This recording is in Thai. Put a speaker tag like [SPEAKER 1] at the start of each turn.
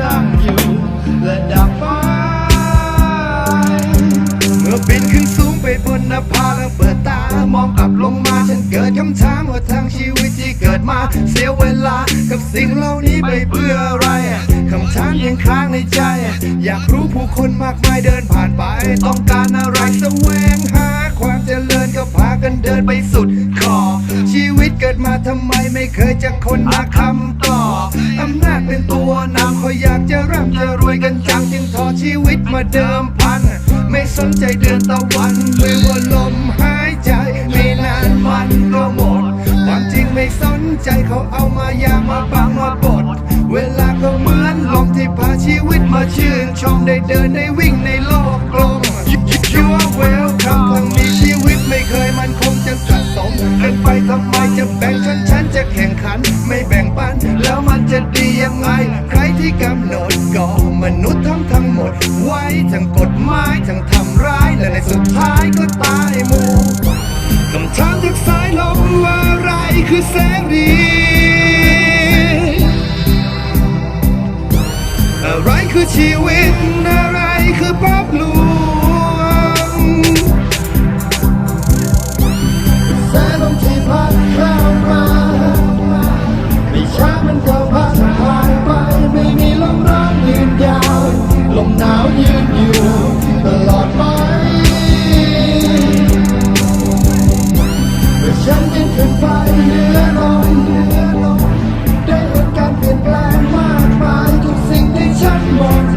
[SPEAKER 1] นั่งอยู่และดับไฟเมื่อบินขึ้นสูงไปบนนภาแล้วเปิดตามองกลับลงมาฉันเกิดคำถามว่าทางชีวิตที่เกิดมา เสียเวลากับสิ่งเหล่านี้ไปเพื่ออะไรคำถามยังค้างในใจ อยากรู้ผู้คนมากมายเดินผ่านไป ต้องการอะไรแสวงหาความเจริญก็พากันเดินไปสุดขอบชีวิตเกิดมาทำไมไม่เคยจะคนหาคำตอบอำนาจเป็นตัวนำ วยกันจังจึงทอชีวิตมาเดิมพัน ไม่สนใจเดือนตะวันไม่ว่าลมหายใจ ไม่นานมันก็หมด ความจริงไม่สนใจเขาเอามายามาปังมาบดเวลาก็เหมือนลมที่พาชีวิตมาชื่นชมได้เดินได้วิ่งในโลกกลม You are welcome ครั้งนี้ชีวิตไม่เคยมันคงจะสะสมเกันไปทำไมจะแบ่งชนชั้นจะแข่งขัน ไม่แบ่งปัน แล้วมันจะดียังไง ใครที่กำหนด มนุษย์ทั้งทั้งหมด ไว้ทั้งกฎหมายทั้งทำร้าย และในสุดท้ายก็ตายหมู่คำถามจากสายลมว่าอะไรคือแสงดีอะไรคือชีวิตอะไรคือปอบลู more.